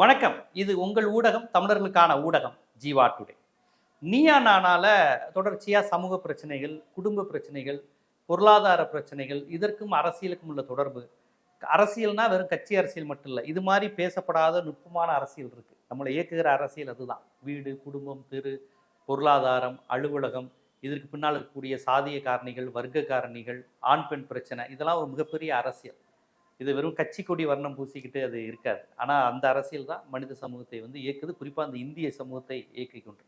வணக்கம். இது உங்கள் ஊடகம் தமிழர்களுக்கான ஊடகம் ஜீவா டுடே. நீயா நானால தொடர்ச்சியா சமூக பிரச்சனைகள் குடும்ப பிரச்சனைகள் பொருளாதார பிரச்சனைகள் இதற்கும் அரசியலுக்கும் உள்ள தொடர்பு. அரசியல்னா வெறும் கட்சி அரசியல் மட்டும் இல்லை இது மாதிரி பேசப்படாத நுட்பமான அரசியல் இருக்கு. நம்மளை இயக்குகிற அரசியல் அதுதான். வீடு குடும்பம் தெரு பொருளாதாரம் அலுவலகம் இதற்கு பின்னால் இருக்கக்கூடிய சாதிய காரணிகள் வர்க்க காரணிகள் ஆண் பெண் பிரச்சனை இதெல்லாம் ஒரு மிகப்பெரிய அரசியல். இது வெறும் கட்சி கொடி வர்ணம் பூசிக்கிட்டு அது இருக்காது. ஆனால் அந்த அரசியல் தான் மனித சமூகத்தை வந்து இயக்குது. குறிப்பாக அந்த இந்திய சமூகத்தை இயக்கி கொண்டு.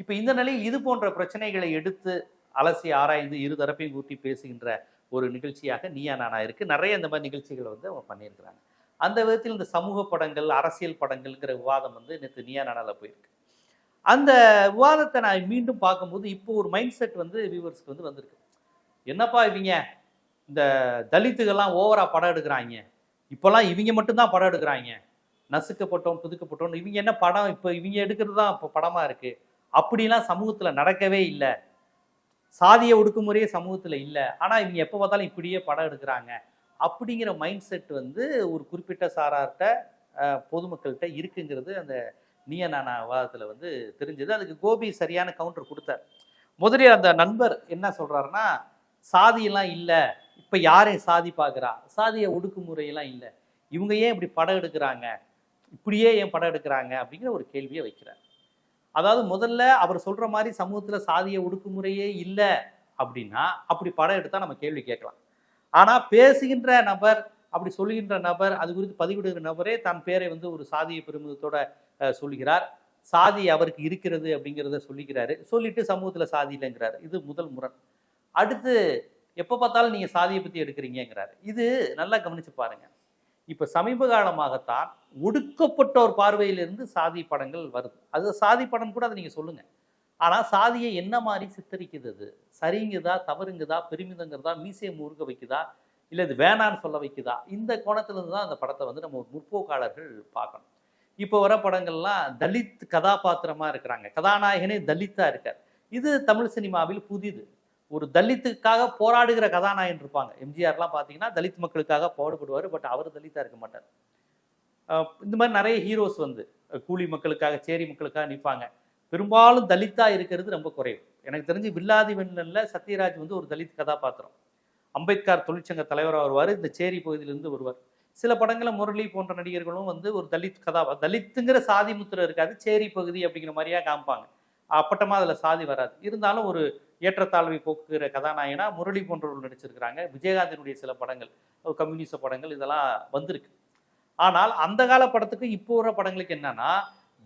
இப்போ இந்த நிலையில் இது போன்ற பிரச்சனைகளை எடுத்து அலசி ஆராய்ந்து இரு தரப்பையும் கூட்டி பேசுகின்ற ஒரு நிகழ்ச்சியாக நீயா நானா இருக்கு. நிறைய இந்த மாதிரி நிகழ்ச்சிகளை வந்து அவங்க பண்ணியிருக்கிறாங்க. அந்த விதத்தில் இந்த சமூக படங்கள் அரசியல் படங்கள்ங்கிற விவாதம் வந்து நேற்று நீயா நானால போயிருக்கு. அந்த விவாதத்தை நான் மீண்டும் பார்க்கும்போது இப்போ ஒரு மைண்ட் செட் வந்து வியூவர்ஸ்க்கு வந்து வந்திருக்கு. என்னப்பா இவங்க? இந்த தலித்துகள்லாம் ஓவரா படம் எடுக்கிறாங்க. இப்போல்லாம் இவங்க மட்டும்தான் படம் எடுக்கிறாங்க. நசுக்கப்பட்டோம் புதுக்கப்பட்டோம். இவங்க என்ன படம்? இப்போ இவங்க எடுக்கிறது தான் இப்போ படமா இருக்கு. அப்படிலாம் சமூகத்தில் நடக்கவே இல்லை. சாதிய ஒடுக்குமுறையே சமூகத்தில் இல்லை. ஆனால் இவங்க எப்போ பார்த்தாலும் இப்படியே படம் எடுக்கிறாங்க. அப்படிங்கிற மைண்ட் செட் வந்து ஒரு குறிப்பிட்ட சாரார்கிட்ட பொதுமக்கள்கிட்ட இருக்குங்கிறது அந்த நீய நானா வாதத்தில் வந்து தெரிஞ்சது. அதுக்கு கோபி சரியான கவுண்டர் கொடுத்தார். முதலில் அந்த நண்பர் என்ன சொல்கிறாருன்னா சாதியெல்லாம் இல்லை. இப்போ யாரே சாதி பார்க்குறா சாதிய ஒடுக்குமுறையெல்லாம் இல்லை. இவங்க ஏன் இப்படி படம் எடுக்கிறாங்க? இப்படியே ஏன் படம் எடுக்கிறாங்க? அப்படிங்கிற ஒரு கேள்வியை வைக்கிறார். அதாவது முதல்ல அவர் சொல்ற மாதிரி சமூகத்துல சாதிய ஒடுக்குமுறையே இல்லை அப்படின்னா அப்படி படம் எடுத்தா நம்ம கேள்வி கேட்கலாம். ஆனா பேசுகின்ற நபர் அப்படி சொல்லுகின்ற நபர் அது குறித்து பதிவிடுகிற நபரே தன் பேரை வந்து ஒரு சாதிய பெருமிதத்தோட சொல்கிறார் சொல்லுகிறார். சாதி அவருக்கு இருக்கிறது அப்படிங்கிறத சொல்லிக்கிறாரு. சொல்லிட்டு சமூகத்துல சாதி இல்லைங்கிறாரு. இது முதல் முரண். அடுத்து எப்போ பார்த்தாலும் நீங்கள் சாதியை பற்றி எடுக்கிறீங்கிறாரு இது நல்லா கவனிச்சு பாருங்க. இப்போ சமீப காலமாகத்தான் ஒடுக்கப்பட்டோர் பார்வையிலிருந்து சாதி படங்கள் வருது. அது சாதி படம் கூட அதை நீங்கள் சொல்லுங்கள் ஆனால் சாதியை என்ன மாதிரி சித்தரிக்குது அது சரிங்குதா தவறுங்குதா பெருமிதங்கிறதா மீசையை முறுக்க வைக்குதா இல்லை இது வேணான்னு சொல்ல வைக்குதா? இந்த கோணத்திலிருந்து தான் அந்த படத்தை வந்து நம்ம ஒரு முற்போக்காளர்கள் பார்க்கணும். இப்போ வர படங்கள்லாம் தலித் கதாபாத்திரமாக இருக்கிறாங்க. கதாநாயகனே தலித்தாக இருக்கார். இது தமிழ் சினிமாவில் புதிது. ஒரு தலித்துக்காக போராடுகிற கதாநாயகன் இருப்பாங்க. எம்ஜிஆர்லாம் பார்த்தீங்கன்னா தலித் மக்களுக்காக போராடுபடுவார் பட் அவர் தலித்தாக இருக்க மாட்டார். இந்த மாதிரி நிறைய ஹீரோஸ் வந்து கூலி மக்களுக்காக சேரி மக்களுக்காக நிற்பாங்க. பெரும்பாலும் தலித்தாக இருக்கிறது ரொம்ப குறைவு. எனக்கு தெரிஞ்சு வில்லாதி வெண்ணல்ல சத்யராஜ் வந்து ஒரு தலித் கதாபாத்திரம். அம்பேத்கர் தொழிற்சங்க தலைவராக வருவார் இந்த சேரி பகுதியிலிருந்து வருவார். சில படங்களில் முரளி போன்ற நடிகர்களும் வந்து ஒரு தலித் கதா தலித்துங்கிற சாதி முத்திரை இருக்காது சேரி பகுதி அப்படிங்கிற மாதிரியா காமிப்பாங்க. அப்பட்டமாக அதில் சாதி வராது. இருந்தாலும் ஒரு ஏற்றத்தாழ்வை போக்குகிற கதாநாயகனா முரளி போன்றவர்கள் நடிச்சிருக்கிறாங்க. விஜயகாந்தினுடைய சில படங்கள் கம்யூனிச படங்கள் இதெல்லாம் வந்திருக்கு. ஆனால் அந்த கால படத்துக்கு இப்போ வர படங்களுக்கு என்னன்னா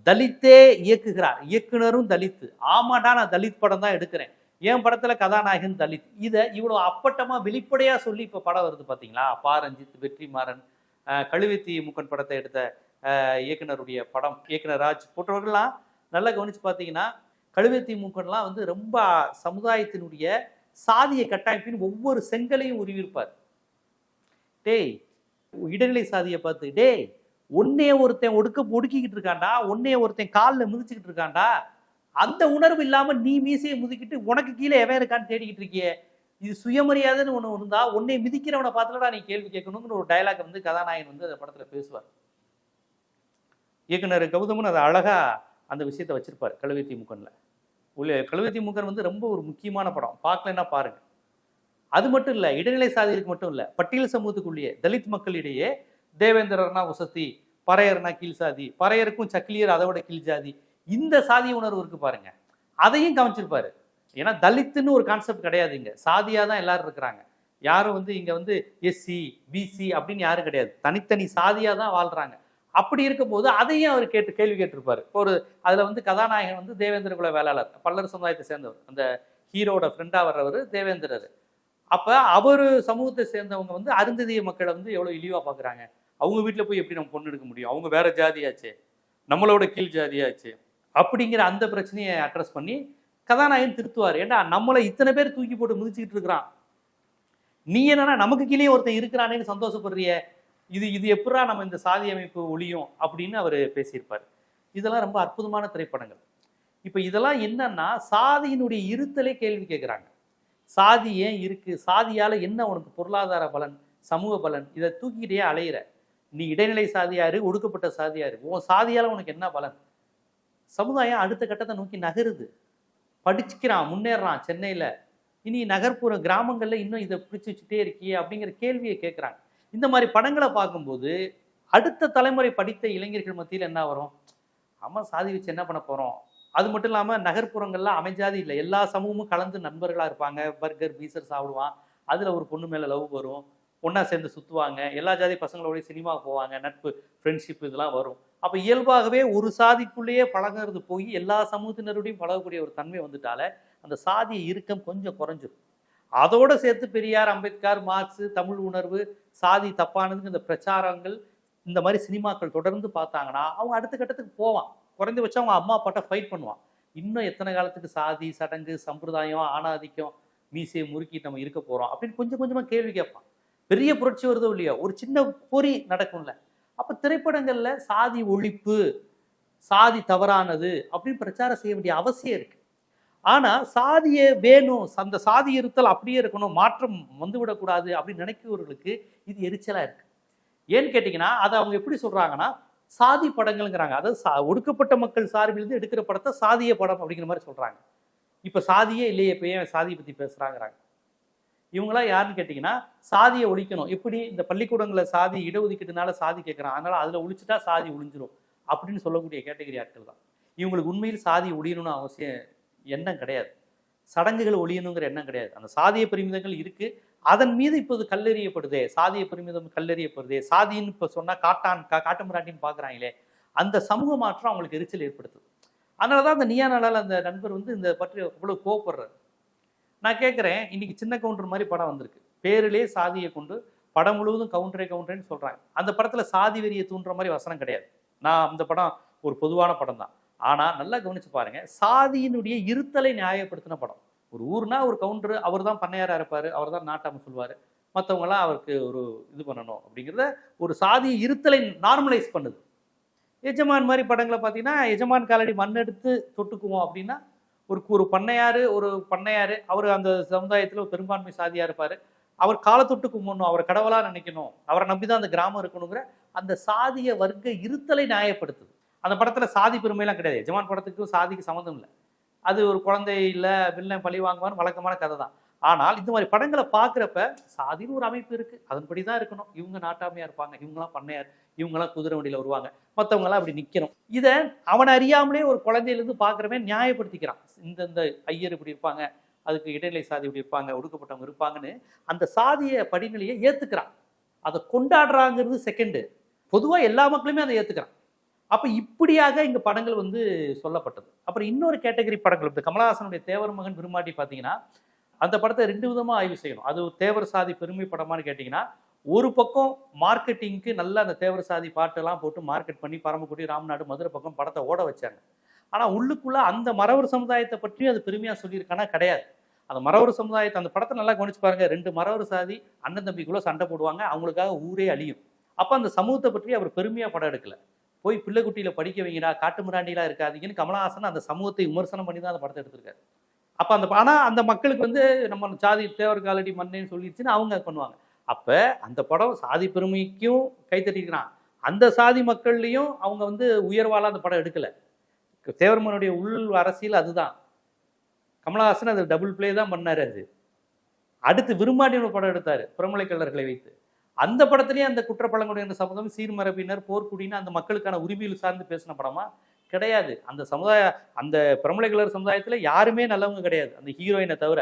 தலித்தே இயக்குகிறார். இயக்குனரும் தலித்து. ஆமாடா நான் தலித் படம் தான் எடுக்கிறேன். என் படத்துல கதாநாயகன் தலித். இதை இவ்வளவு அப்பட்டமா வெளிப்படையா சொல்லி இப்ப படம் வருது பாத்தீங்களா? பா ரஞ்சித் வெற்றிமாறன் கழுவித்தி முக்கன் படத்தை எடுத்த இயக்குனருடைய படம் இயக்குனர் ராஜ் போன்றவர்கள்லாம் நல்லா கவனிச்சு பார்த்தீங்கன்னா கழுவெத்தி மூக்கன்லாம் வந்து ரொம்ப சமுதாயத்தினுடைய சாதிய கட்டமைப்பின் ஒவ்வொரு செங்கலையும் உருவிருப்பார் டேய் இடைநிலை சாதியை பார்த்து டேய் ஒன்னே ஒருத்தன் ஒடுக்க ஒடுக்கிக்கிட்டு இருக்காண்டா ஒன்னே ஒருத்தன் காலில் மிதிச்சுக்கிட்டு இருக்காண்டா அந்த உணர்வு இல்லாம நீ மீசையை முதுக்கிட்டு உனக்கு கீழே எவன் இருக்கான்னு தேடிக்கிட்டு இருக்கியே? இது சுயமரியாதைன்னு ஒன்று இருந்தா உன்னை மிதிக்கிறவனை பார்த்துலடா நீ கேள்வி கேட்கணுங்கிற ஒரு டைலாக் வந்து கதாநாயகன் வந்து அந்த படத்துல பேசுவார். இயக்குனர் கௌதமன் அதை அழகா அந்த விஷயத்தை வச்சிருப்பார் கழுவை திமுகனில். உள்ள கழுவை திமுகன் வந்து ரொம்ப ஒரு முக்கியமான படம். பார்க்கலன்னா பாருங்க. அது மட்டும் இல்லை இடைநிலை சாதிகளுக்கு மட்டும் இல்லை பட்டியல் சமூகத்துக்குள்ளேயே தலித் மக்களிடையே தேவேந்திரர்னா உசத்தி பறையர்னா கீழ் சாதி பறையருக்கும் சக்கிலியர் அதை விட கீழ் ஜாதி இந்த சாதி உணர்வு இருக்கு பாருங்க. அதையும் கவனிச்சிருப்பாரு. ஏன்னா தலித்துன்னு ஒரு கான்செப்ட் கிடையாது இங்க. சாதியா தான் எல்லாரும் இருக்கிறாங்க. யாரும் வந்து இங்க வந்து எஸ்சி பிசி அப்படின்னு யாரும் கிடையாது. தனித்தனி சாதியா தான் வாழ்றாங்க. அப்படி இருக்கும்போது அதையும் அவர் கேட்டு கேள்வி கேட்டிருப்பாரு. இப்போ ஒரு அதில் வந்து கதாநாயகன் வந்து தேவேந்திர குல வேளாளர் பல்லர் சமுதாயத்தை சேர்ந்தவர். அந்த ஹீரோட ஃப்ரெண்டாக வர்றவர் தேவேந்திரர் அப்போ அவர் சமூகத்தை சேர்ந்தவங்க வந்து அருந்ததிய மக்களை வந்து எவ்வளோ இழிவாக பார்க்குறாங்க அவங்க வீட்டில் போய் எப்படி நம்ம பொண்ணு எடுக்க முடியும்? அவங்க வேற ஜாதியாச்சு. நம்மளோட கீழ் ஜாதியாச்சு. அப்படிங்கிற அந்த பிரச்சனையை அட்ரஸ் பண்ணி கதாநாயகன் திருத்துவார். ஏன்டா நம்மளை இத்தனை பேர் தூக்கி போட்டு மிதிச்சுக்கிட்டு இருக்கிறான்? நீ என்னன்னா நமக்கு கீழே ஒருத்தன் இருக்கிறானேன்னு சந்தோஷப்படுறிய. இது இது எப்படா நம்ம இந்த சாதி அமைப்பு ஒழியும் அப்படின்னு அவர் பேசியிருப்பார். இதெல்லாம் ரொம்ப அற்புதமான திரைப்படங்கள். இப்போ இதெல்லாம் என்னன்னா சாதியினுடைய இருத்தலே கேள்வி கேட்குறாங்க சாதி ஏன் இருக்கு? சாதியால என்ன உனக்கு பொருளாதார பலன் சமூக பலன்? இதை தூக்கிட்டே அலையிற. நீ இடைநிலை சாதியாரு ஒடுக்கப்பட்ட சாதியாரு. உன் சாதியால உனக்கு என்ன பலன்? சமுதாயம் அடுத்த கட்டத்தை நோக்கி நகருது. படிச்சுக்கிறான் முன்னேறான் சென்னையில. இனி நகர்ப்புற கிராமங்கள்ல இன்னும் இதை பிடிச்சி வச்சுட்டே இருக்கியே அப்படிங்கிற கேள்வியை கேட்குறாங்க இந்த மாதிரி படங்களை பார்க்கும்போது அடுத்த தலைமுறை படித்த இளைஞர்கள் மத்தியில் என்ன வரும்? ஆமாம் சாதி வச்சு என்ன பண்ண போகிறோம் அது மட்டும் இல்லாமல் நகர்ப்புறங்கள்லாம் அமைஞ்சாதி இல்லை. எல்லா சமூகமும் கலந்து நண்பர்களாக இருப்பாங்க. பர்கர் பீசர் சாப்பிடுவான். அதில் ஒரு பொண்ணு மேலே லவ் வரும். ஒன்றா சேர்ந்து சுற்றுவாங்க எல்லா ஜாதி பசங்களோடய சினிமா போவாங்க. நட்பு ஃப்ரெண்ட்ஷிப் இதெல்லாம் வரும். அப்போ இயல்பாகவே ஒரு சாதிக்குள்ளேயே பழகிறது போய் எல்லா சமூகத்தினருடையும் பழகக்கூடிய ஒரு தன்மை வந்துட்டால அந்த சாதி இறுக்கம் கொஞ்சம் குறைஞ்சிரும். அதோட சேர்த்து பெரியார் அம்பேத்கர் மார்க்ஸ் தமிழ் உணர்வு சாதி தப்பானதுங்க இந்த பிரச்சாரங்கள் இந்த மாதிரி சினிமாக்கள் தொடர்ந்து பார்த்தாங்கன்னா அவங்க அடுத்த கட்டத்துக்கு போவான். குறைந்தபட்சம் அவங்க அம்மா அப்பாட்ட ஃபைட் பண்ணுவான். இன்னும் எத்தனை காலத்துக்கு சாதி சடங்கு சம்பிரதாயம் ஆணாதிக்கம் மீசையை முறுக்கி நம்ம இருக்க போகிறோம் அப்படின்னு கொஞ்சம் கொஞ்சமாக கேள்வி கேட்பான். பெரிய புரட்சி வருதோ இல்லையோ ஒரு சின்ன பொறி நடக்கும்ல. அப்போ திரைப்படங்களில் சாதி ஒழிப்பு சாதி தவறானது அப்படின்னு பிரச்சாரம் செய்ய வேண்டிய அவசியம் இருக்குது ஆனால் சாதியே வேணும் அந்த சாதி இருத்தல் அப்படியே இருக்கணும் மாற்றம் வந்துவிடக்கூடாது அப்படின்னு நினைக்கிறவர்களுக்கு இது எரிச்சலாக இருக்கு. ஏன்னு கேட்டிங்கன்னா அதை அவங்க எப்படி சொல்கிறாங்கன்னா சாதி படங்கள்ங்கிறாங்க. அதாவது சா- ஒடுக்கப்பட்ட மக்கள் சார்பிலிருந்து எடுக்கிற படத்தை சாதிய படம் அப்படிங்கிற மாதிரி சொல்கிறாங்க இப்போ சாதியே இல்லையே இப்போ ஏன் சாதியை பற்றி பேசுகிறாங்கிறாங்க இவங்களாம் யாருன்னு கேட்டிங்கன்னா சாதியை ஒழிக்கணும். எப்படி? இந்த பள்ளிக்கூடங்களில் சாதி இடஒதுக்கீட்டுனால சாதி கேட்குறான் அதனால் அதில் ஒழிச்சிட்டா சாதி ஒழிஞ்சிரும் அப்படின்னு சொல்லக்கூடிய கேட்டகரி ஆட்கள் தான். இவங்களுக்கு உண்மையில் சாதி ஒழியணும்னு அவசியம் எண்ணம் கிடையாது. சடங்குகள் ஒழியணுங்கிற எண்ணம் கிடையாது. அந்த சாதிய பெருமிதங்கள் இருக்கு. அதன் மீது இப்போது கல்லெறியப்படுதே சாதிய பெருமிதம் கல்லெறியப்படுதே சாதின்னு இப்போ சொன்னால் காட்டான் கா காட்டுமிராட்டின்னு பார்க்குறாங்களே அந்த சமூக மாற்றம் அவங்களுக்கு எரிச்சல் ஏற்படுத்துது. அதனால தான் அந்த நீயா நாளால் அந்த நண்பர் வந்து இந்த பற்றி அவ்வளோ கோவப்படுறாரு. நான் கேட்குறேன் இன்னைக்கு சின்ன கவுண்டர் மாதிரி படம் வந்திருக்கு. பேரிலே சாதியை கொண்டு படம் முழுவதும் கவுண்டரே கவுண்டரேன்னு சொல்கிறாங்க அந்த படத்தில் சாதி வெறியை தூண்டுற மாதிரி வசனம் கிடையாது. நான் அந்த படம் ஒரு பொதுவான படம் தான் ஆனால் நல்லா கவனிச்சு பாருங்க. சாதியினுடைய இருத்தலை நியாயப்படுத்தின படம். ஒரு ஊர்னா ஒரு கவுண்டர் அவர் தான் பண்ணையாரா இருப்பாரு அவர் தான் நாட்டாம சொல்லுவாரு. மற்றவங்களாம் அவருக்கு ஒரு இது பண்ணணும் அப்படிங்கிறத ஒரு சாதிய இருத்தலை நார்மலைஸ் பண்ணுது. எஜமான் மாதிரி படங்களை பார்த்தீங்கன்னா எஜமான் காலடி மண்ணெடுத்து தொட்டுக்குவோம் அப்படின்னா ஒரு ஒரு பண்ணையார் ஒரு பண்ணையாரு அவர் அந்த சமுதாயத்தில் ஒரு பெரும்பான்மை சாதியாக இருப்பார். அவர் காலத்தொட்டு கும்பிடணும் அவர் கடவுளாக நினைக்கணும் அவரை நம்பி தான் அந்த கிராமம் இருக்கணுங்கிற அந்த சாதிய வர்க்க இருத்தலை நியாயப்படுத்துது. அந்த படத்தில் சாதி பெருமைலாம் கிடையாது. எஜமான் படத்துக்கும் சாதிக்கு சம்மந்தம் இல்லை. அது ஒரு குழந்தை இல்லை வில்லன் பழி வாங்குவான்னு வழக்கமான கதை தான். ஆனால் இந்த மாதிரி படங்களை பார்க்குறப்ப சாதின்னு ஒரு அமைப்பு இருக்குது அதன்படி தான் இருக்கணும். இவங்க நாட்டாமையாக இருப்பாங்க. இவங்கெல்லாம் பண்ணையார். இவங்கெல்லாம் குதிரை வண்டியில் வருவாங்க. மற்றவங்களாம் அப்படி நிற்கணும் இதை அவன் அறியாமலே ஒரு குழந்தையிலேருந்து பார்க்குறவன் நியாயப்படுத்திக்கிறான். இந்த இந்த ஐயர் இப்படி இருப்பாங்க. அதுக்கு இடைநிலை சாதி இப்படி இருப்பாங்க. ஒடுக்கப்பட்டவங்க இருப்பாங்கன்னு அந்த சாதிய படிநிலையை ஏற்றுக்கிறான் அதை கொண்டாடுறாங்கிறது செகண்டு பொதுவாக எல்லா மக்களுமே அதை ஏற்றுக்கிறான் அப்போ இப்படியாக இங்கே படங்கள் வந்து சொல்லப்பட்டது. அப்புறம் இன்னொரு கேட்டகரி படங்கள் இந்த கமலஹாசனுடைய தேவர் மகன் விரும்பாட்டி பார்த்தீங்கன்னா அந்த படத்தை ரெண்டு விதமாக ஆய்வு செய்யணும். அது தேவர் சாதி பெருமை படமான்னு கேட்டிங்கன்னா ஒரு பக்கம் மார்க்கெட்டிங்க்கு நல்லா அந்த தேவர் சாதி பாட்டெல்லாம் போட்டு மார்க்கெட் பண்ணி பரமக்குடி ராம்நாடு மதுரை பக்கம் படத்தை ஓட வச்சாங்க. ஆனால் உள்ளுக்குள்ளே அந்த மறவர் சமுதாயத்தை பற்றியும் அது பெருமையாக சொல்லியிருக்கானா கிடையாது. அந்த மறவர் சமுதாயத்தை அந்த படத்தை நல்லா கவனிச்சு பாருங்க. ரெண்டு மறவர் சாதி அண்ணன் தம்பிக்குள்ளே சண்டை போடுவாங்க. அவங்களுக்காக ஊரே அழியும். அப்போ அந்த சமூகத்தை பற்றி அவர் பெருமையாக படம் எடுக்கலை. போய் பிள்ளைக்குட்டியில் படிக்க வைங்கடா காட்டு மிராண்டிலாம் இருக்காதீங்கன்னு கமலஹாசன் அந்த சமூகத்தை விமர்சனம் பண்ணி தான் அந்த படத்தை எடுத்திருக்காரு. அப்போ அந்த ஆனால் அந்த மக்களுக்கு வந்து நம்ம சாதி தேவர் காலடி மண்ணேன்னு சொல்லிடுச்சுன்னு அவங்க பண்ணுவாங்க. அப்போ அந்த படம் சாதி பெருமைக்கும் கைத்தட்டிக்கிறான் அந்த சாதி மக்கள்லேயும் அவங்க வந்து உயர்வால அந்த படம் எடுக்கலை. தேவர்மனுடைய உள் அரசியல் அதுதான். கமலஹாசன் அது டபுள் ப்ளே தான் பண்ணார் அது. அடுத்து விரும்பாண்டியன் படம் எடுத்தார் புறமலை கல்லர்களை வைத்து. அந்த படத்துலேயே அந்த குற்றப்பழங்குடியின சமூகம் சீர்மரபினர் போர்க்குடியினர் அந்த மக்களுக்கான உரிமையில் சார்ந்து பேசின படமா? கிடையாது. அந்த சமுதாய அந்த பிரமலை கலர் யாருமே நல்லவங்க கிடையாது. அந்த ஹீரோயினை தவிர.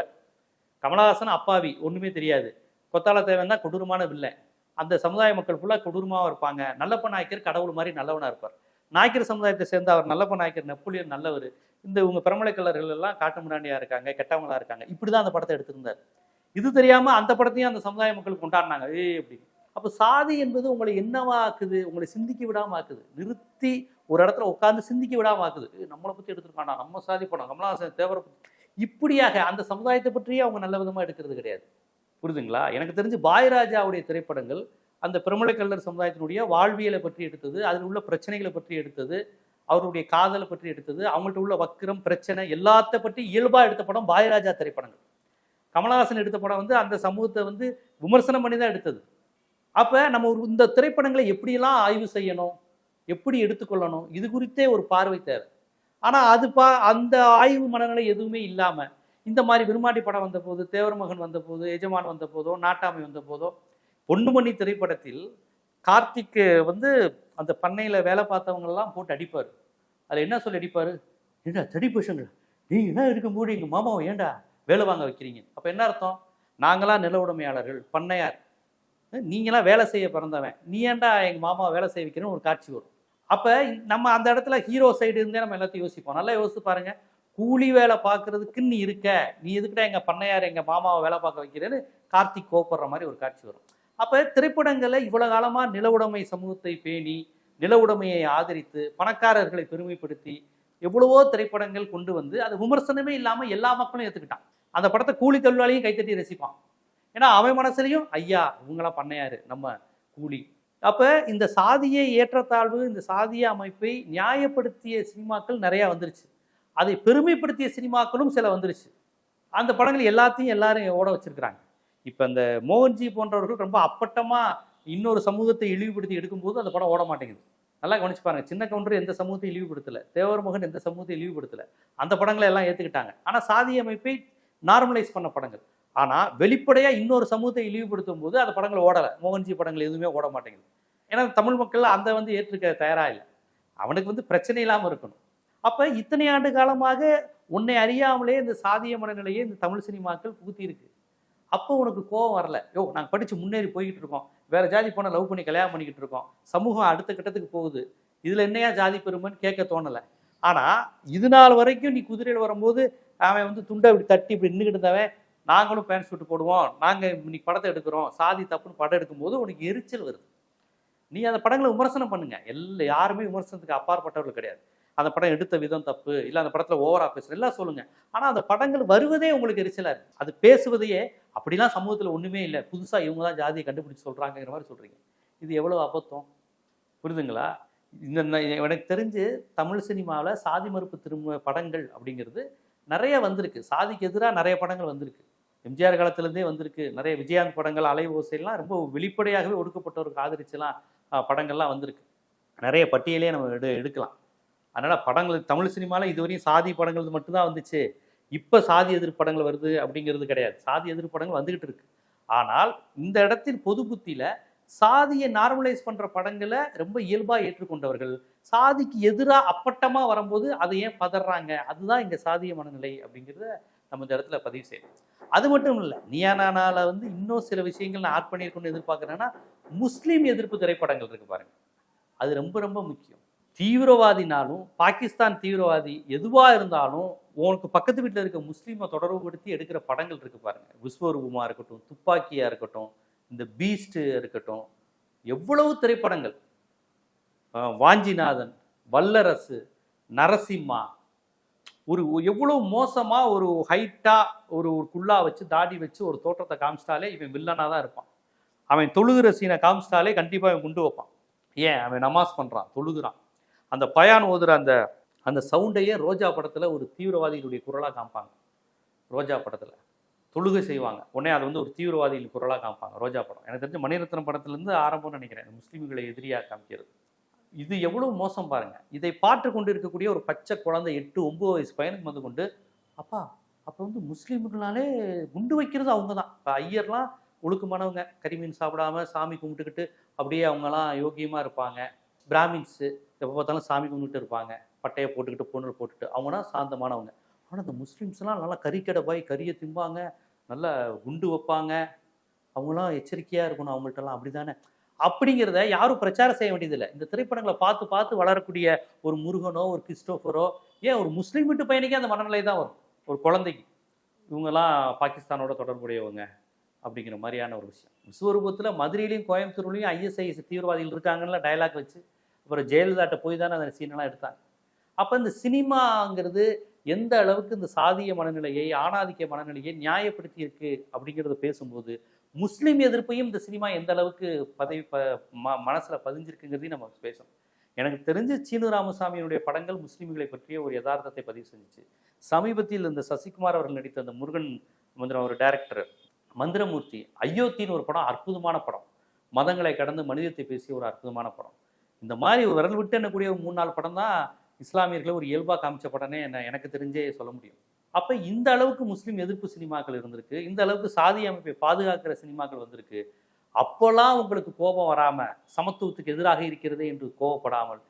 கமலஹாசன் அப்பாவி ஒன்றுமே தெரியாது. கொத்தால தேவன் தான் கொடூரமான வில்லை அந்த சமுதாய மக்கள் ஃபுல்லாக கொடூரமாக இருப்பாங்க. நல்லப்ப நாயக்கர் கடவுள் மாதிரி நல்லவனாக இருப்பார். நாயக்கர் சமுதாயத்தை சேர்ந்த அவர் நல்லப்ப நாயக்கர் நெப்போலியன் நல்லவர். இந்த இவங்க பிரமலைக்கலர்கள் எல்லாம் காட்டு முன்னாடியா இருக்காங்க கெட்டவங்களா இருக்காங்க. இப்படிதான் அந்த படத்தை எடுத்திருந்தார். இது தெரியாமல் அந்த படத்தையும் அந்த சமுதாய மக்கள் கொண்டாடினாங்க. ஏ அப்படி. அப்போ சாதி என்பது உங்களை என்னவா ஆக்குது உங்களை சிந்திக்க விடாமல் ஆக்குது நிறுத்தி ஒரு இடத்துல உட்காந்து சிந்திக்க விடாம ஆக்குது நம்மளை பற்றி எடுத்துருக்காண்டா நம்ம சாதி படம் கமலஹாசன் தேவரை இப்படியாக அந்த சமுதாயத்தை பற்றியே அவங்க நல்ல விதமாக எடுக்கிறது கிடையாது. புரிதுங்களா? எனக்கு தெரிஞ்சு பாயராஜாவுடைய திரைப்படங்கள் அந்த பிரமலை கல்லர் சமுதாயத்தினுடைய வாழ்வியலை பற்றி எடுத்தது அதில் உள்ள பிரச்சனைகளை பற்றி எடுத்தது அவருடைய காதலை பற்றி எடுத்தது அவங்கள்ட்ட உள்ள வக்கிரம் பிரச்சனை எல்லாத்த பற்றி இயல்பாக எடுத்த படம் பாயராஜா திரைப்படங்கள். கமலஹாசன் எடுத்த படம் வந்து அந்த சமூகத்தை வந்து விமர்சனம் பண்ணி தான் எடுத்தது. அப்போ நம்ம ஒரு இந்த திரைப்படங்களை எப்படியெல்லாம் ஆய்வு செய்யணும்? எப்படி எடுத்துக்கொள்ளணும்? இது குறித்தே ஒரு பார்வை தேவை. ஆனால் அது பா அந்த ஆய்வு மனநிலை எதுவுமே இல்லாமல் இந்த மாதிரி விரும்மாட்டி படம் வந்த போது தேவரமகன் வந்த போது எஜமான் வந்த போதோ நாட்டாமை வந்த போதோ பொன்னுமணி திரைப்படத்தில் கார்த்திக் வந்து அந்த பண்ணையில் வேலை பார்த்தவங்கெல்லாம் போட்டு அடிப்பார். அதில் என்ன சொல்லி அடிப்பார்? ஏண்டா தடி பசங்க நீங்க என்ன இருக்கும் போது மாமாவை ஏண்டா வேலை வாங்க வைக்கிறீங்க? அப்போ என்ன அர்த்தம்? நாங்களாம் நில உடைமையாளர்கள் பண்ணையார் நீங்களாம் வேலை செய்ய பிறந்தவன். நீ ஏன்டா எங்கள் மாமாவை வேலை செய்ய வைக்கிறேன்னு ஒரு காட்சி வரும். அப்போ நம்ம அந்த இடத்துல ஹீரோ சைடு இருந்தே நம்ம எல்லாத்தையும் யோசிப்போம். நல்லா யோசிச்சு பாருங்க. கூலி வேலை பார்க்கறதுக்கு நீ இருக்க. நீ எதுக்கிட்ட எங்கள் பண்ணையார் எங்கள் மாமாவை வேலை பார்க்க வைக்கிறேன்னு கார்த்திக் கோப்படுற மாதிரி ஒரு காட்சி வரும். அப்போ திரைப்படங்களை இவ்வளோ காலமாக நிலவுடைமை சமூகத்தை பேணி நிலவுடைமையை ஆதரித்து பணக்காரர்களை பெருமைப்படுத்தி எவ்வளவோ திரைப்படங்கள் கொண்டு வந்து அது விமர்சனமே இல்லாமல் எல்லா மக்களும் ஏற்றுக்கிட்டான் அந்த படத்தை கூலி தொழிலாளியும் கைத்தட்டி ரசிப்பான். ஏன்னா அவன் மனசுலையும் ஐயா இவங்களாம் பண்ணையாரு நம்ம கூலி. அப்போ இந்த சாதிய ஏற்றத்தாழ்வு இந்த சாதிய அமைப்பை நியாயப்படுத்திய சினிமாக்கள் நிறையா வந்துருச்சு. அதை பெருமைப்படுத்திய சினிமாக்களும் சில வந்துருச்சு. அந்த படங்கள் எல்லாத்தையும் எல்லாரும் ஓட வச்சிருக்கிறாங்க. இப்போ இந்த மோகன்ஜி போன்றவர்கள் ரொம்ப அப்பட்டமாக இன்னொரு சமூகத்தை இழிவுபடுத்தி எடுக்கும்போது அந்த படம் ஓட மாட்டேங்குது. நல்லா கவனிச்சு பாருங்க. சின்ன கவுண்டர் எந்த சமூகத்தை இழிவுபடுத்தலை. தேவர் மகன் எந்த சமூகத்தை இழிவுபடுத்தலை. அந்த படங்களை எல்லாம் ஏற்றுக்கிட்டாங்க ஆனால் சாதி அமைப்பை நார்மலைஸ் பண்ண படங்கள். ஆனால் வெளிப்படையாக இன்னொரு சமூகத்தை இழிவுபடுத்தும் போது அந்த படங்கள் ஓடலை. மோகன்ஜி படங்கள் எதுவுமே ஓட மாட்டேங்குது. ஏன்னா தமிழ் மக்கள் அந்த வந்து ஏற்றுக்க தயாராக இல்லை. அவனுக்கு வந்து பிரச்சனை இல்லாமல் இருக்கணும். அப்போ இத்தனை ஆண்டு காலமாக உன்னை அறியாமலே இந்த சாதிய மனநிலையை இந்த தமிழ் சினிமாக்கள் புகுத்தி இருக்கு அப்போ உனக்கு கோவம் வரல. யோ நாங்கள் படித்து முன்னேறி போய்கிட்டு இருக்கோம். வேற ஜாதி போனால் லவ் பண்ணி கல்யாணம் பண்ணிக்கிட்டு இருக்கோம். சமூகம் அடுத்த கட்டத்துக்கு போகுது. இதில் என்னையா ஜாதி பெருமைன்னு கேட்க தோணலை. ஆனால் இது நாள் வரைக்கும் நீ குதிரையில் வரும்போது அவன் வந்து துண்டை இப்படி தட்டி இப்படி நின்றுக்கிட்டு இருந்தவன் நாங்களும் பேண்ட் ஷூட் போடுவோம். நாங்கள் இன்னைக்கு படத்தை எடுக்கிறோம். சாதி தப்புன்னு படம் எடுக்கும்போது உனக்கு எரிச்சல் வருது. நீ அந்த படங்களை விமர்சனம் பண்ணுங்க. எல்லா யாருமே விமர்சனத்துக்கு அப்பாற்பட்டவர்கள் கிடையாது. அந்த படம் எடுத்த விதம் தப்பு இல்லை அந்த படத்தில் ஓவரா பேசுற எல்லாம் சொல்லுங்க. ஆனால் அந்த படங்கள் வருவதே உங்களுக்கு எரிச்சலாக இருக்கு. அது பேசுவதையே அப்படிலாம் சமூகத்தில் ஒன்றுமே இல்லை. புதுசாக இவங்க தான் ஜாதியை கண்டுபிடிச்சு சொல்கிறாங்கிற மாதிரி சொல்கிறீங்க இது எவ்வளவு அபத்தம்? புரிதுங்களா இந்த எனக்கு தெரிஞ்சு தமிழ் சினிமாவில் சாதி மறுப்பு திரும்ப படங்கள் அப்படிங்கிறது நிறைய வந்திருக்கு. சாதிக்கு எதிராக நிறைய படங்கள் வந்திருக்கு. எம்ஜிஆர் காலத்துலேருந்தே வந்திருக்கு. நிறைய விஜயாந்த் படங்கள் அலை ஓசையெல்லாம் ரொம்ப வெளிப்படையாகவே ஒடுக்கப்பட்டவருக்கு ஆதரிச்செல்லாம் அஹ், படங்கள்லாம் வந்திருக்கு. நிறைய பட்டியலே நம்ம எடு எடுக்கலாம். அதனால் படங்கள் தமிழ் சினிமாவில் இதுவரையும் சாதி படங்கள் மட்டும்தான் வந்துச்சு. இப்போ சாதி எதிர்ப்பு படங்கள் வருது அப்படிங்கிறது கிடையாது. சாதி எதிர்ப்பு படங்கள் இருக்கு. ஆனால் இந்த இடத்தில் பொது புத்தியில் சாதியை நார்மலைஸ் பண்ணுற படங்களை ரொம்ப இயல்பாக ஏற்றுக்கொண்டவர்கள் சாதிக்கு எதிராக அப்பட்டமாக வரும்போது அதை ஏன் பதறாங்க? அதுதான் இங்கே சாதிய மனநிலை அப்படிங்கிறத நம்ம இந்த இடத்துல பதிவு செய்யணும். அது மட்டும் இல்லை நியானானால வந்து இன்னும் சில விஷயங்கள் நான் ஆட் பண்ணியிருக்கணும்னு எதிர்பார்க்குறேன்னா முஸ்லீம் எதிர்ப்பு திரைப்படங்கள் இருக்கு பாருங்க. அது ரொம்ப ரொம்ப முக்கியம். தீவிரவாதினாலும் பாகிஸ்தான் தீவிரவாதி எதுவாக இருந்தாலும் உனக்கு பக்கத்து வீட்டில் இருக்க முஸ்லீமை தொடர்புபடுத்தி எடுக்கிற படங்கள் இருக்கு பாருங்க. விஸ்வரூபமா இருக்கட்டும் துப்பாக்கியாக இருக்கட்டும் இந்த பீஸ்ட்டு இருக்கட்டும் எவ்வளவு திரைப்படங்கள். வாஞ்சிநாதன் வல்லரசு நரசிம்மா ஒரு எவ்வளவு மோசமா ஒரு ஹைட்டா ஒரு ஒரு குள்ளா வச்சு தாடி வச்சு ஒரு தோற்றத்தை காமிச்சிட்டாலே இவன் வில்லனா தான் இருப்பான். அவன் தொழுகிற சீனை காமிச்சிட்டாலே கண்டிப்பா அவன் குண்டு வைப்பான். ஏன்? அவன் நமாஸ் பண்றான் தொழுகிறான். அந்த பயான் ஓதுற அந்த அந்த சவுண்டையே ரோஜா படத்துல ஒரு தீவிரவாதிகளுடைய குரலா காமிப்பாங்க. ரோஜா படத்துல. தொழுகை செய்வாங்க. உடனே அது வந்து ஒரு தீவிரவாதிகள் குரலாக காமிப்பாங்க ரோஜா படம். எனக்கு தெரிஞ்ச மணிரத்னம் படத்துலேருந்து ஆரம்பம்னு நினைக்கிறேன். முஸ்லீம்களை எதிரியாக காமிக்கிறது. இது எவ்வளவு மோசம் பாருங்க. இதை பார்த்து கொண்டு இருக்கக்கூடிய ஒரு பச்சை குழந்தை எட்டு ஒன்பது வயசு பையனுக்கு வந்து கொண்டு அப்பா அப்போ வந்து முஸ்லீம்களாலே குண்டு வைக்கிறது அவங்க தான் இப்போ ஐயர்லாம் ஒழுக்கமானவங்க. கரிமீன் சாப்பிடாம சாமி கும்பிட்டுக்கிட்டு அப்படியே அவங்கலாம் யோகியமாக இருப்பாங்க. பிராமின்ஸு எப்போ பார்த்தாலும் சாமி கும்பிட்டு இருப்பாங்க. பட்டையை போட்டுக்கிட்டு பொண்ணு போட்டுட்டு அவங்கனா சாந்தமானவங்க. ஆனால் இந்த முஸ்லீம்ஸ்லாம் நல்லா கறிக்கடை போய் கறியை திம்பாங்க. நல்லா குண்டு வைப்பாங்க. அவங்களாம் எச்சரிக்கையாக இருக்கணும். அவங்கள்ட்டலாம் அப்படி தானே அப்படிங்கிறத யாரும் பிரச்சாரம் செய்ய வேண்டியதில்லை. இந்த திரைப்படங்களை பார்த்து பார்த்து வளரக்கூடிய ஒரு முருகனோ ஒரு கிறிஸ்டோஃபரோ ஏன் ஒரு முஸ்லீம் வீட்டு பையனுக்கே அந்த மனநிலை தான் வரும். ஒரு குழந்தைக்கு. இவங்கெல்லாம் பாகிஸ்தானோட தொடர்புடையவங்க அப்படிங்கிற மாதிரியான ஒரு விஷயம். விஸ்வரூபத்தில் மதுரையிலையும் கோயம்புத்தூர்லையும் ஐஎஸ்ஐஎஸ் தீவிரவாதிகள் இருக்காங்கன்னு டயலாக் வச்சு அப்புறம் ஜெயலலிதாட்ட போய் தானே அந்த சீனெல்லாம் எடுத்தாங்க. அப்போ இந்த சினிமாங்கிறது எந்த அளவுக்கு இந்த சாதிய மனநிலையை ஆணாதிக்க மனநிலையை நியாயப்படுத்தி இருக்கு அப்படிங்கிறத பேசும்போது முஸ்லீம் எதிர்ப்பையும் இந்த சினிமா எந்த அளவுக்கு பதவி ப ம மனசில் பதிஞ்சிருக்குங்கிறதையும் நம்ம பேசணும். எனக்கு தெரிஞ்சு சீனு ராமசாமியினுடைய படங்கள் முஸ்லீம்களை பற்றிய ஒரு யதார்த்தத்தை பதிவு செஞ்சிச்சு. சமீபத்தில் இந்த சசிகுமார் அவர்கள் நடித்த அந்த முருகன் மந்திரம் ஒரு டைரக்டர் மந்திரமூர்த்தி அயோத்தின்னு ஒரு படம் அற்புதமான படம். மதங்களை கடந்து மனிதத்தை பேசிய ஒரு அற்புதமான படம். இந்த மாதிரி விரல் விட்டு என்னக்கூடிய ஒரு மூணு நாலு படம் தான் இஸ்லாமியர்களை ஒரு இயல்பாக காமிச்ச படம்னே என்ன எனக்கு தெரிஞ்சே சொல்ல முடியும். அப்போ இந்த அளவுக்கு முஸ்லீம் எதிர்ப்பு சினிமாக்கள் இருந்திருக்கு. இந்த அளவுக்கு சாதி அமைப்பை பாதுகாக்கிற சினிமாக்கள் வந்திருக்கு. அப்போல்லாம் உங்களுக்கு கோபம் வராம சமத்துவத்துக்கு எதிராக இருக்கிறதே என்று கோபப்படாமல்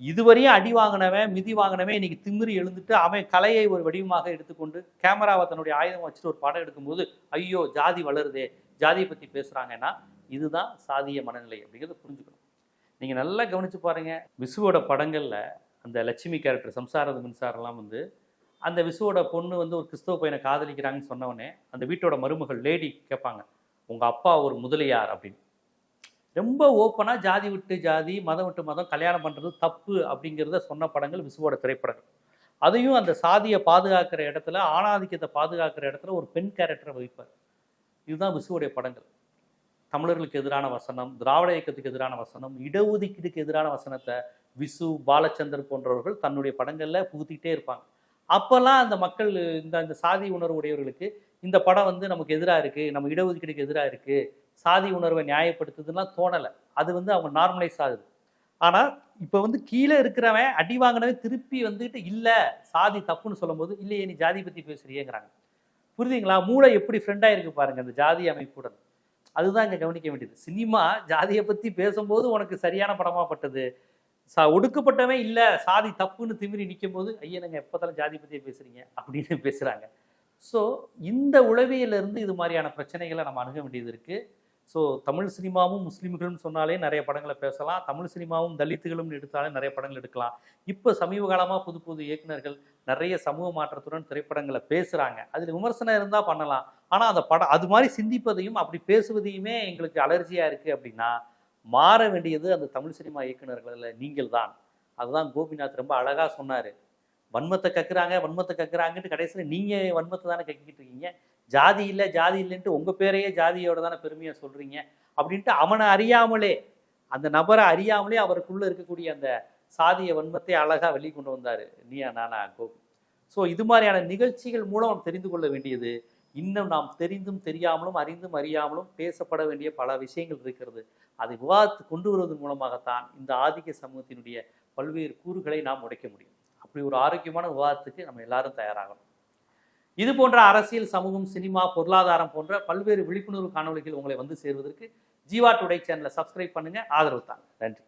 இதுவரையும் அடி வாங்கினவன் மிதி வாங்கினவன் இன்னைக்கு திமிரி எழுந்துட்டு அவன் கலையை ஒரு வடிவமாக எடுத்துக்கொண்டு கேமராவை தன்னுடைய ஆயுதம் வச்சுட்டு ஒரு படம் எடுக்கும்போது ஐயோ ஜாதி வளருதே ஜாதியை பற்றி பேசுகிறாங்கன்னா இதுதான் சாதிய மனநிலை அப்படிங்கிறத புரிஞ்சுக்கணும். நீங்கள் நல்லா கவனிச்சு பாருங்க விசுவோட படங்களில் அந்த லட்சுமி கேரக்டர் சம்சாரது மின்சாரம்லாம் வந்து அந்த விசுவோட பொண்ணு வந்து ஒரு கிறிஸ்தவ பையனை காதலிக்கிறாங்கன்னு சொன்னவொடனே அந்த வீட்டோட மருமகள் லேடி கேட்பாங்க. உங்கள் அப்பா ஒரு முதலியார் அப்படின்னு. ரொம்ப ஓப்பனாக ஜாதி விட்டு ஜாதி மதம் விட்டு மதம் கல்யாணம் பண்ணுறது தப்பு அப்படிங்கிறத சொன்ன படங்கள் விசுவோட திரைப்படங்கள். அதையும் அந்த சாதியை பாதுகாக்கிற இடத்துல ஆணாதிக்கத்தை பாதுகாக்கிற இடத்துல ஒரு பெண் கேரக்டரை வைப்பார் இதுதான் விசுவோடைய படங்கள். தமிழர்களுக்கு எதிரான வசனம் திராவிட இயக்கத்துக்கு எதிரான வசனம் இடஒதுக்கீடுக்கு எதிரான வசனத்தை விசு பாலச்சந்தர் போன்றவர்கள் தன்னுடைய படங்களில் புகுத்திக்கிட்டே இருப்பாங்க. அப்போல்லாம் அந்த மக்கள் இந்த இந்த சாதி உணர்வு உடையவர்களுக்கு இந்த படம் வந்து நமக்கு எதிராக இருக்குது நம்ம இடஒதுக்கீடுக்கு எதிராக இருக்குது சாதி உணர்வை நியாயப்படுத்துதுன்னா தோணலை. அது வந்து அவங்க நார்மலைஸ் ஆகுது. ஆனால் இப்போ வந்து கீழே இருக்கிறவன் அடி வாங்கினவன் திருப்பி வந்துட்டு இல்லை சாதி தப்புன்னு சொல்லும்போது இல்லையே நீ ஜாதி பற்றி பேசுறியேங்கிறாங்க. புரியுதுங்களா? மூளை எப்படி ஃப்ரெண்டாக இருக்கு பாருங்க அந்த ஜாதி அமைப்புடன். அதுதான் இங்கே கவனிக்க வேண்டியது. சினிமா ஜாதியை பற்றி பேசும்போது உனக்கு சரியான படமாக பட்டது. சா ஒடுக்கப்பட்டவன் இல்லை சாதி தப்புன்னு திமிரி நிற்கும் போது ஐயா நீங்கள் எப்போதாலும் ஜாதி பற்றியே பேசுறீங்க? அப்படின்னு பேசுகிறாங்க ஸோ இந்த உளவியலிருந்து இது மாதிரியான பிரச்சனைகளை நம்ம அணுக வேண்டியது இருக்குது ஸோ தமிழ் சினிமாவும் முஸ்லீம்களும் சொன்னாலே நிறைய படங்களை பேசலாம். தமிழ் சினிமாவும் தலித்துகளும் எடுத்தாலே நிறைய படங்கள் எடுக்கலாம். இப்போ சமீப காலமாக புது புது இயக்குநர்கள் நிறைய சமூக மாற்றத்துடன் திரைப்படங்களை பேசுகிறாங்க அதில் விமர்சனம் இருந்தால் பண்ணலாம். ஆனால் அந்த படம் அது மாதிரி சிந்திப்பதையும் அப்படி பேசுவதையுமே எங்களுக்கு அலர்ஜியாக இருக்குது அப்படின்னா மாற வேண்டியது அந்த தமிழ் சினிமா இயக்குனர்களில் நீங்கள் தான் அதுதான் கோபிநாத் ரொம்ப அழகாக சொன்னார். வன்மத்தை கக்குறாங்க வன்மத்தை கக்குறாங்கன்ட்டு கடைசியில் நீங்கள் வன்மத்தை தானே கக்கிக்கிட்டு இருக்கீங்க. ஜாதி இல்லை ஜாதி இல்லைன்ட்டு உங்கள் பேரையே ஜாதியோட தானே பெருமையாக சொல்கிறீங்க அப்படின்ட்டு அவனை அறியாமலே அந்த நபரை அறியாமலே அவருக்குள்ளே இருக்கக்கூடிய அந்த சாதிய வன்மத்தை அழகாக வெளிக்கொண்டு வந்தார். நீயா நானா கோபி. ஸோ இது மாதிரியான நிகழ்ச்சிகள் மூலம் தெரிந்து கொள்ள வேண்டியது. இன்னும் நாம் தெரிந்தும் தெரியாமலும் அறிந்தும் அறியாமலும் பேசப்பட வேண்டிய பல விஷயங்கள் இருக்கிறது. அதை விவாதத்து கொண்டு வருவதன் மூலமாகத்தான் இந்த ஆதிக்க சமூகத்தினுடைய பல்வேறு கூறுகளை நாம் உடைக்க முடியும். அப்படி ஒரு ஆரோக்கியமான விவாதத்துக்கு நம்ம எல்லாரும் தயாராகணும். இது போன்ற அரசியல் சமூகம் சினிமா பொருளாதாரம் போன்ற பல்வேறு விழிப்புணர்வு காணொலிகள் உங்களை வந்து சேர்வதற்கு ஜீவா டுடே சேனலை சப்ஸ்கிரைப் பண்ணுங்க. ஆதரவு தாங்க. நன்றி.